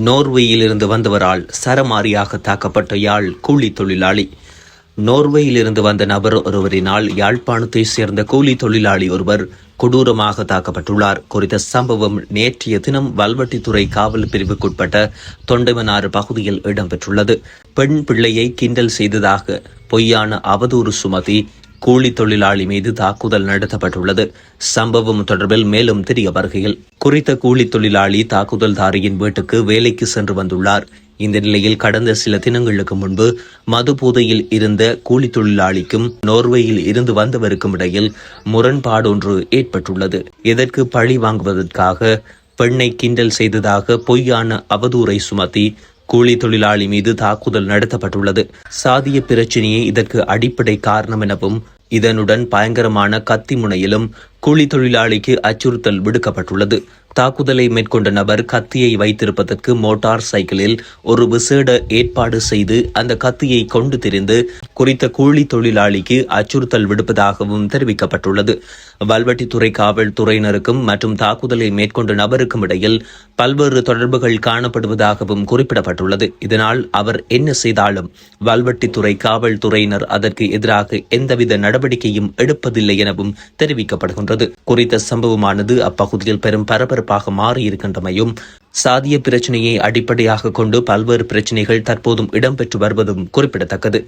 நோர்வேயிலிருந்து வந்தவரால் சரமாரியாக தாக்கப்பட்ட யாழ் கூலி தொழிலாளி. நோர்வேயிலிருந்து வந்த நபர் ஒருவரினால் யாழ்ப்பாணத்தை சேர்ந்த கூலி தொழிலாளி ஒருவர் கொடூரமாக தாக்கப்பட்டுள்ளார். குறித்த சம்பவம் நேற்றைய தினம் வல்வட்டித்துறை காவல் பிரிவுக்குட்பட்ட தொண்டைமனாறு பகுதியில் இடம்பெற்றுள்ளது. பெண் பிள்ளையை கிண்டல் செய்ததாக பொய்யான அவதூறு சுமதி கூலி தொழிலாளி மீது தாக்குதல் நடத்தப்பட்டுள்ளது. சம்பவம் தொடர்பில் மேலும் தெரிய வருகையில் குறித்த கூலி தொழிலாளி தாக்குதல்தாரியின் வீட்டுக்கு வேலைக்கு சென்று வந்துள்ளார். இந்த நிலையில் கடந்த சில தினங்களுக்கு முன்பு மது போதையில் இருந்த கூலி தொழிலாளிக்கும் நோர்வேயில் இருந்து வந்தவருக்கும் இடையில் முரண்பாடொன்று ஏற்பட்டுள்ளது. இதற்கு பழி வாங்குவதற்காக பெண்ணை கிண்டல் செய்ததாக பொய்யான அவதூறை சுமத்தி கூலி தொழிலாளி மீது தாக்குதல் நடத்தப்பட்டுள்ளது. சாதிய பிரச்சினையே இதற்கு அடிப்படை காரணம் எனவும் இதனுடன் பயங்கரமான கத்தி முனையிலும் கூலி தொழிலாளிக்கு அச்சுறுத்தல் விடுக்கப்பட்டுள்ளது. தாக்குதலை மேற்கொண்ட நபர் கத்தியை வைத்திருப்பதற்கு மோட்டார் சைக்கிளில் ஒரு விசேட ஏற்பாடு செய்து அந்த கத்தியை கொண்டு திரிந்து குறித்த கூலி தொழிலாளிக்கு அச்சுறுத்தல் விடுப்பதாகவும் தெரிவிக்கப்பட்டுள்ளது. வல்வட்டித்துறை காவல்துறையினருக்கும் மற்றும் தாக்குதலை மேற்கொண்ட நபருக்கும் இடையில் பல்வேறு தொடர்புகள் காணப்படுவதாகவும் குறிப்பிடப்பட்டுள்ளது. இதனால் அவர் என்ன செய்தாலும் வல்வட்டித்துறை காவல்துறையினர் அதற்கு எதிராக எந்தவித நடவடிக்கையும் எடுப்பதில்லை எனவும் தெரிவிக்கப்படுகின்றது குறித்த சம்பவமானது அப்பகுதியில் பெரும் பரபரப்பாக மாறியிருக்கின்றமையும் சாதிய பிரச்சனையை அடிப்படையாக கொண்டு பல்வேறு பிரச்சனைகள் தற்போதும் இடம்பெற்று வருவதும் குறிப்பிடத்தக்கது.